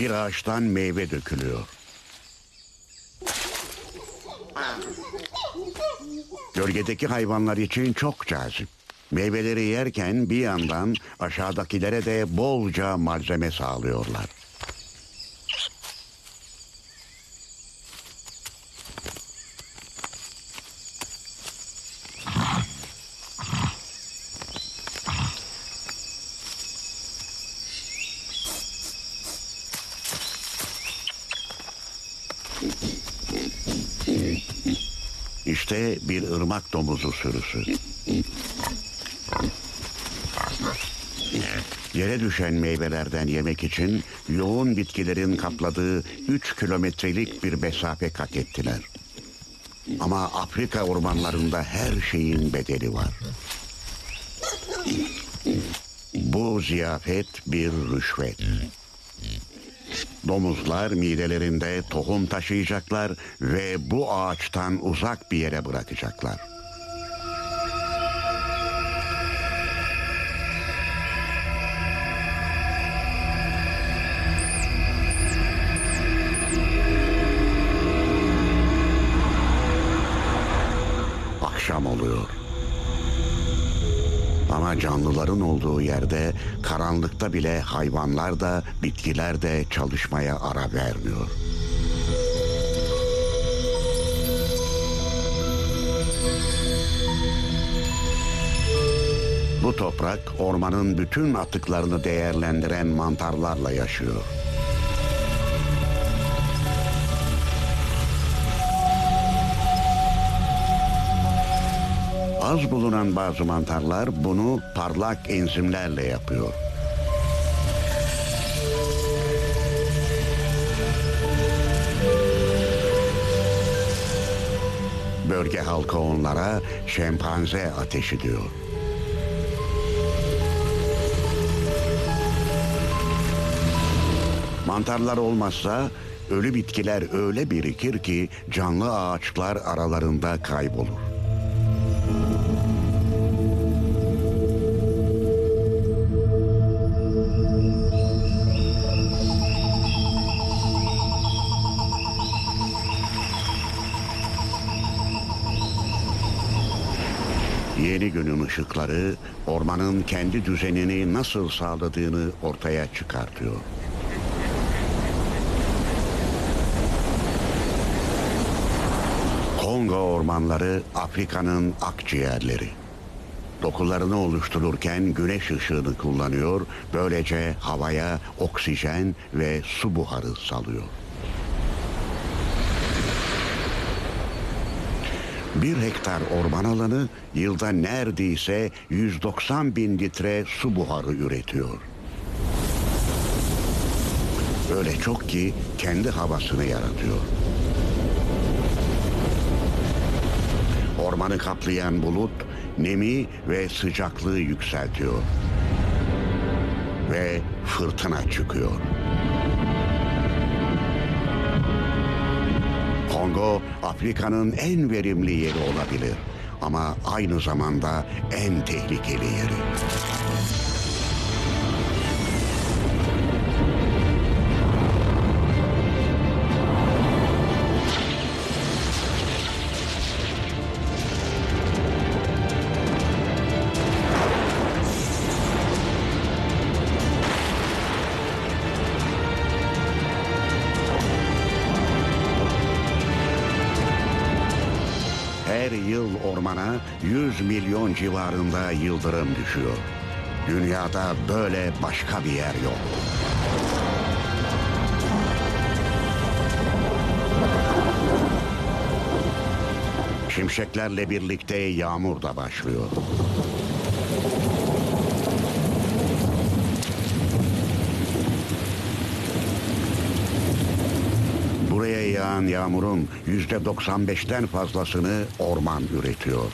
Bir ağaçtan meyve dökülüyor. Gölgedeki hayvanlar için çok cazip. Meyveleri yerken bir yandan aşağıdakilere de bolca malzeme sağlıyorlar. İşte bir ırmak domuzu sürüsü. Yere düşen meyvelerden yemek için yoğun bitkilerin kapladığı 3 kilometrelik bir mesafe kat ettiler. Ama Afrika ormanlarında her şeyin bedeli var. Bu ziyafet bir rüşvet. Domuzlar midelerinde tohum taşıyacaklar ve bu ağaçtan uzak bir yere bırakacaklar. Akşam oluyor. Ama canlıların olduğu yerde karanlıkta bile hayvanlar da bitkiler de çalışmaya ara vermiyor. Bu toprak ormanın bütün atıklarını değerlendiren mantarlarla yaşıyor. Az bulunan bazı mantarlar bunu parlak enzimlerle yapıyor. Bölge halkı onlara şempanze ateşi diyor. Mantarlar olmazsa ölü bitkiler öyle birikir ki canlı ağaçlar aralarında kaybolur. Yeni günün ışıkları ormanın kendi düzenini nasıl sağladığını ortaya çıkartıyor. Kongo ormanları Afrika'nın akciğerleri. Dokularını oluştururken güneş ışığını kullanıyor, böylece havaya oksijen ve su buharı salıyor. Bir hektar orman alanı yılda neredeyse 190 bin litre su buharı üretiyor. Öyle çok ki kendi havasını yaratıyor. Ormanı kaplayan bulut nemi ve sıcaklığı yükseltiyor. Ve fırtına çıkıyor. Kongo Afrika'nın en verimli yeri olabilir ama aynı zamanda en tehlikeli yeri. Her yıl ormana 100 milyon civarında yıldırım düşüyor. Dünyada böyle başka bir yer yok. Şimşeklerle birlikte yağmur da başlıyor. Yağan yağmurun yüzde 95'ten fazlasını orman üretiyor.